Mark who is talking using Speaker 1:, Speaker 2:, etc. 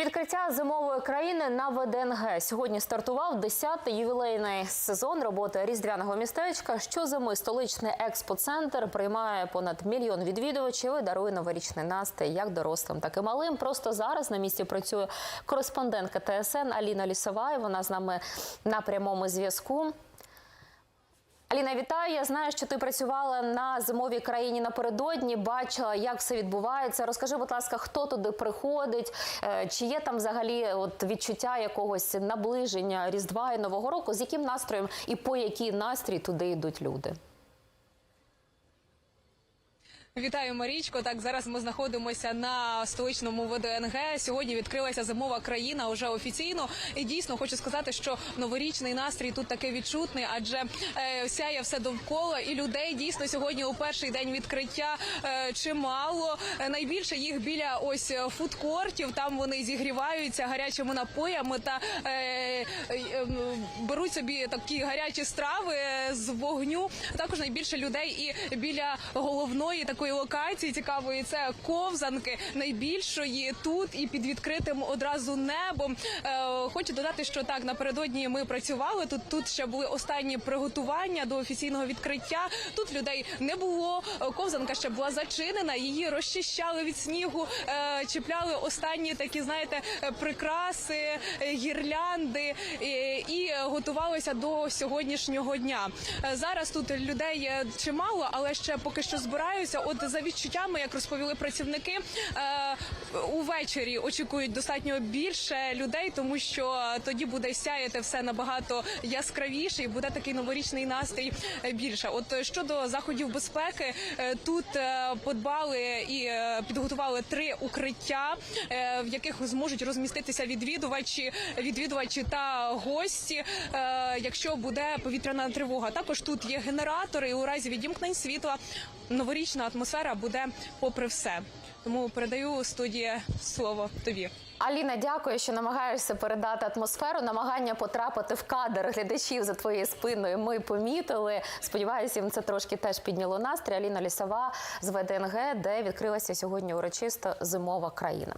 Speaker 1: Відкриття зимової країни на ВДНГ сьогодні стартував 10-й ювілейний сезон роботи різдвяного містечка. Щозими столичний експоцентр приймає понад мільйон відвідувачів і дарує новорічний настрій як дорослим, так і малим. Просто зараз на місці працює кореспондентка ТСН Аліна Лісова. і Вона з нами на прямому зв'язку. Аліна, вітаю. Я знаю, що ти працювала на зимовій країні напередодні. Бачила, як все відбувається. Розкажи, будь ласка, хто туди приходить? Е, Чи є там взагалі от відчуття якогось наближення Різдва і Нового року? З яким настроєм і по який настрій туди йдуть люди?
Speaker 2: Вітаю, Марічко. Так, зараз ми знаходимося на столичному ВДНГ. Сьогодні відкрилася зимова країна уже офіційно. І дійсно хочу сказати, що новорічний настрій тут таки відчутний, адже е, сяє все довкола, і людей дійсно сьогодні у перший день відкриття е, чимало. Е, найбільше їх біля ось е, фудкортів. Там вони зігріваються гарячими напоями та е, е, беруть собі такі гарячі страви е, з вогню. Також найбільше людей і біля головної такої локації цікавої це ковзанки найбільшої тут і під відкритим одразу небом. Е, хочу додати, що так напередодні ми працювали. Тут тут ще були останні приготування до офіційного відкриття. Тут людей не було. Е, Ковзанка ще була зачинена. Її розчищали від снігу, е, чіпляли останні такі, знаєте, прикраси, гірлянди і готувалися до сьогоднішнього дня. Зараз тут людей чимало, але ще поки що збираються. От за відчуттями, як розповіли працівники, е, увечері очікують достатньо більше людей, тому що тоді буде сяяти все набагато яскравіше і буде такий новорічний настрій більше. От щодо заходів безпеки, е, тут е, подбали і підготували три укриття, в яких зможуть розміститися відвідувачі, відвідувачі та гості, якщо буде повітряна тривога. Також тут є генератори, і у разі відімкнень світла новорічна атмосфера буде попри все. Тому передаю студії слово тобі.
Speaker 1: Аліна, дякую, що намагаєшся передати атмосферу. Намагання потрапити в кадр глядачів за твоєю спиною. Ми помітили. Сподіваюся, їм це трошки теж підняло настрій. Аліна Лісова з ВДНГ, де відкрилася сьогодні урочисто зимова країна.